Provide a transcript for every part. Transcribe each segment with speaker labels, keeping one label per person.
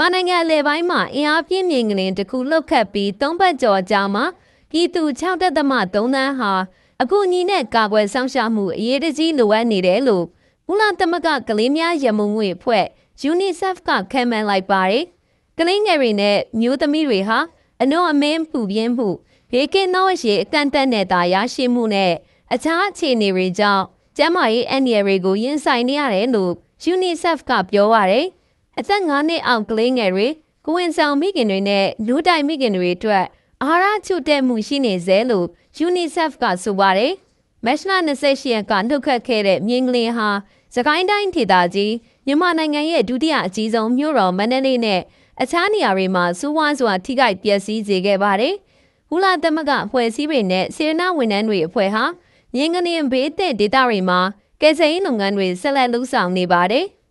Speaker 1: မြန်မာနိုင်ငံအလဲပိုင်းမှာအင်အားပြင်းမြင်ကလင်တစ်ခုလှုပ်ခတ်ပြီးသုံးပတ်ကျော်ကြာမှာပြည်သူ6တက်သမ3သန်းဟာအခုညီနဲ့ကာကွယ်ဆောင်ရှားမှုအရေးတကြီးလိုအပ်နေတယ်လို့မူလသမဂကလေးများရမုံငွေဖွဲ့ UNICEF ကခံမှန်းလိုက်ပါတယ်။ကလေးငယ်တွေနဲ့မျိုးသမီးတွေဟာအနှောအမင်းပူပြင်းမှုဘေးကင်းသောရေအကန့်အသတ်နဲ့သာရရှိမှုနဲ့အခြားအခြေအနေတွေကြောင့်ကျန်းမာရေးအန္တရာယ်တွေကိုရင်ဆိုင်နေရတယ်လို့ UNICEF ကပြောပါတယ်။ အသက်9နှစ်အောက်ကလေးငယ်တွေကိုဝင်ဆောင်မိခင်တွေနဲ့လူတိုင်မိခင်တွေအတွက်အာဟာရချို့တဲ့မှုရှိနေစေလို့ UNICEF ကဆိုပါတယ်။မက်ရှလာ28ရက်ကနှုတ်ခတ်ခဲ့တဲ့မြင်းကလေးဟာစကိုင်းတိုင်းဒေသကြီးမြန်မာနိုင်ငံရဲ့ဒုတိယအကြီးဆုံးမြို့တော်မန္တလေးနဲ့အခြားနေရာတွေမှာစူးဝါးစွာထိခိုက်ပျက်စီးစေခဲ့ပါတယ်။ဟူလာသမကအဖွဲ့အစည်းတွေနဲ့စေရနာဝန်ထမ်းတွေအဖွဲ့ဟာမြင်းကနေဘေးတဲ့ဒေသတွေမှာကယ်ဆယ်ရေးလုပ်ငန်းတွေဆက်လက်လုပ်ဆောင်နေပါတယ်။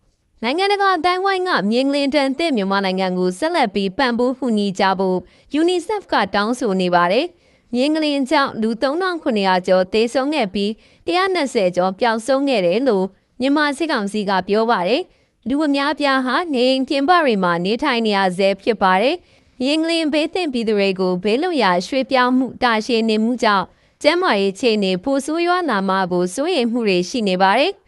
Speaker 1: နိုင်ငံတကာအတိုင်းဝိုင်းကမြင်းကလင်တန်တဲ့မြန်မာနိုင်ငံကိုဆက်လက်ပြီးပံ့ပိုးကူညီကြဖို့ UNICEF ကတောင်းဆိုနေပါတယ်။မြင်းကလင်ကြောင့်လူ3900ကျော်သေဆုံးခဲ့ပြီး120ကျော်ပျောက်ဆုံးခဲ့တယ်လို့မြန်မာစစ်ကောင်စီကပြောပါတယ်။လူအများပြားဟာနေအိမ်ပြင်ပတွေမှာနေထိုင်နေရဆဲဖြစ်ပါတယ်။ရင်ကလင်ဘေးသင့်ပြည်သူတွေကိုဘေးလွတ်ရာရွှေ့ပြောင်းမှုတာရှည်နေမှုကြောင့်ကျန်းမာရေးခြေနေပိုဆိုးရွားလာမှာကိုစိုးရိမ်မှုတွေရှိနေပါတယ်။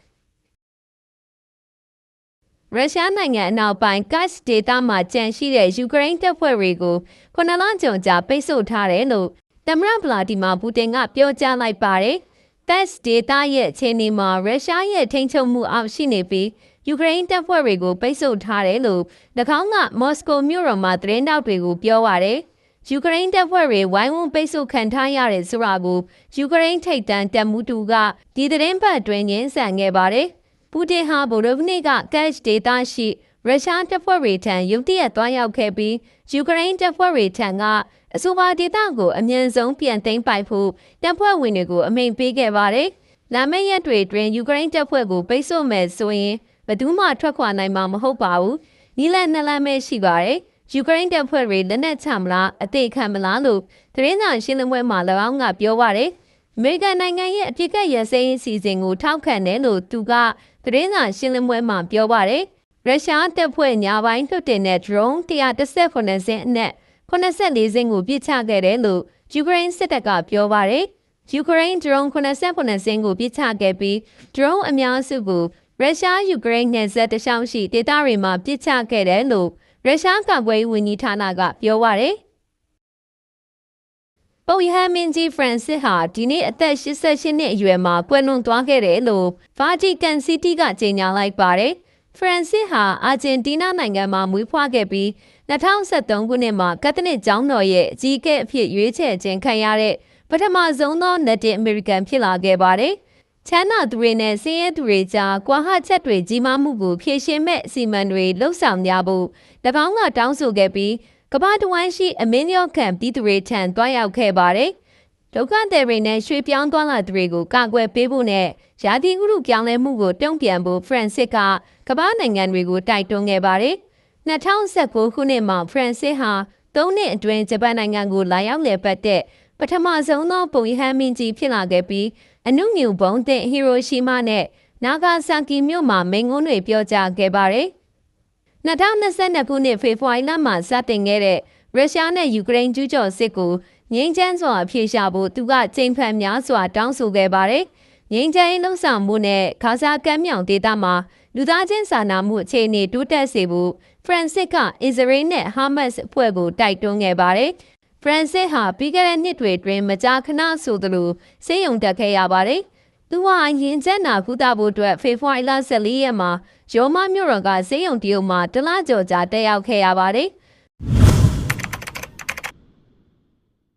Speaker 1: ရုရှားနိုင်ငံအနောက်ပိုင်းကတ်ဒေသမှာကြန့်ရှိတဲ့ယူကရိန်းတပ်ဖွဲ့တွေကိုခုနလကြုံကြာပိတ်ဆို့ထားတယ်လို့သမ္မတဗလာဒီမာပူတင်ကပြောကြားလိုက်ပါတယ်။ TESS ဒေတာရဲ့အခြေအနေမှာရုရှားရဲ့ထိန်းချုပ်မှုအောက်ရှိနေပြီးယူကရိန်းတပ်ဖွဲ့တွေကိုပိတ်ဆို့ထားတယ်လို့၎င်းကမော်စကိုမြို့တော်မှာသတင်းတောက်တွေကိုပြောပါတယ်။ယူကရိန်းတပ်ဖွဲ့တွေဝိုင်းဝန်းပိတ်ဆို့ခံထားရတဲ့ဆိုတာကိုယူကရိန်းထိပ်တန်းတပ်မှုတူကဒီသတင်းပတ်တွင်ငင်းဆန်ခဲ့ပါတယ်။ ပူတင်ဟာဗိုလ်ချုပ်နေ့ကကက်ရှ်ဒေတာရှိရုရှားတပ်ဖွဲ့တွေထံရုတ်တရက်သွားရောက်ခဲ့ပြီးယူကရိန်းတပ်ဖွဲ့တွေထံကအဆိုပါဒေသကိုအမြန်ဆုံးပြန်သိမ်းပိုက်ဖို့တပ်ဖွဲ့ဝင်တွေကိုအမိန့်ပေးခဲ့ပါတယ်။လာမယ့်ရက်တွေတွင်ယူကရိန်းတပ်ဖွဲ့ကိုပိတ်ဆို့မယ်ဆိုရင်ဘယ်သူမှထွက်ခွာနိုင်မှာမဟုတ်ပါဘူး။နီးလက်နှစ်လမ်းပဲရှိပါတယ်။ယူကရိန်းတပ်ဖွဲ့တွေလက်နက်ချမလားအသေးခံမလားလို့သတင်းစာရှင်းလင်းပွဲမှာ၎င်းကပြောပါတယ်။ အမေရိကန်နိုင်ငံရဲ့အပြစ်ကတ်ရစဲရေးစီစဉ်ကိုထောက်ခံတယ်လို့သူကသတင်းစာရှင်းလင်းပွဲမှာပြောပါတယ်။ရုရှားတပ်ဖွဲ့ညာပိုင်းထုတ်တင်တဲ့ drone 138စင်းအနက်84စင်းကိုပစ်ချခဲ့တယ်လို့ယူကရိန်းစစ်တပ်ကပြောပါတယ်။ယူကရိန်း drone 89စင်းကိုပစ်ချခဲ့ပြီး drone အများစုကိုရုရှားယူကရိန်းနယ်စပ်တခြားရှိဒေသတွေမှာပစ်ချခဲ့တယ်လို့ရုရှားကာကွယ်ရေးဝန်ကြီးဌာနကပြောပါတယ်။ ပုပ်ယဟန်မင်းကြီးဖရန်စစ်ဟာဒီနေ့အသက်88နှစ်အရွယ်မှာကွယ်လွန်သွားခဲ့တယ်လို့ဗာတီကန်စီးတီးကကြေညာလိုက်ပါတယ်။ဖရန်စစ်ဟာအာဂျင်တီးနားနိုင်ငံမှာမွေးဖွားခဲ့ပြီး2023ခုနှစ်မှာကက်သလစ်ကျောင်းတော်ရဲ့အကြီးအကဲအဖြစ်ရွေးချယ်ခြင်းခံရတဲ့ပထမဆုံးသောနက်တင်အမေရိကန်ဖြစ်လာခဲ့ပါတယ်။ချမ်းသာသူတွေနဲ့ဆင်းရဲသူတွေကြားကွာဟချက်တွေကြီးမားမှုကိုဖြည့်ရှင်းမဲ့အစီအမံတွေလှုပ်ဆောင်ကြဖို့၎င်းကတောင်းဆိုခဲ့ပြီး ကမ္ဘာတဝန်းရှိအမင်းရောခံပြည်သူတွေထံတွားရောက်ခဲ့ပါတယ်။ဒုက္ခသည်တွေနဲ့ရွှေ့ပြောင်းသွားလာသူတွေကိုကာကွယ်ပေးဖို့နဲ့ရာသီဥတုပြောင်းလဲမှုကိုတုံ့ပြန်ဖို့ဖရန်စစ်ကကမ္ဘာနိုင်ငံတွေကိုတိုက်တွန်းခဲ့ပါတယ်။2019ခုနှစ်မှာဖရန်စစ်ဟာ၃နှစ်အတွင်းဂျပန်နိုင်ငံကိုလာရောက်လည်ပတ်တဲ့ပထမဆုံးသောပုံရဟန်းမင်းကြီးဖြစ်လာခဲ့ပြီးအနုမြူဘုံသင့်ဟီရိုရှီမာနဲ့နာဂါဆာကီမြို့မှာမိန်ကုန်းတွေပြောကြားခဲ့ပါတယ်။ 2022ခုနှစ်ဖေဖော်ဝါရီလမှာစတင်ခဲ့တဲ့ရုရှားနဲ့ယူကရိန်းကျူးကျော်စစ်ကိုငြိမ်းချမ်းစွာအပြေရှားဖို့သူကချိန်ဖန်များစွာတောင်းဆိုခဲ့ပါတယ်။ငြိမ်းချမ်းရေးလှုံ့ဆော်မှုနဲ့ခါစာကမ်းမြောင်ဒေသမှာလူသားချင်းစာနာမှုအခြေအနေတိုးတက်စေဖို့ဖရန်စစ်ကအစ္စရေးနဲ့ဟာမတ်စ်အဖွဲ့ကိုတိုက်တွန်းခဲ့ပါတယ်။ဖရန်စစ်ဟာပြီးခဲ့တဲ့နှစ်တွေတွင်မကြာခဏဆိုသလိုစေယုံတက်ခဲ့ရပါတယ်။ သူဟာရင်ကျက်နာကုသဖို့အတွက်ဖေဖော်ဝါရီလ14ရက်မှာရောမမြို့တော်ကစေယုံတရုတ်မှာတလကျော်ကြာတက်ရောက်ခဲ့ရပါတယ်။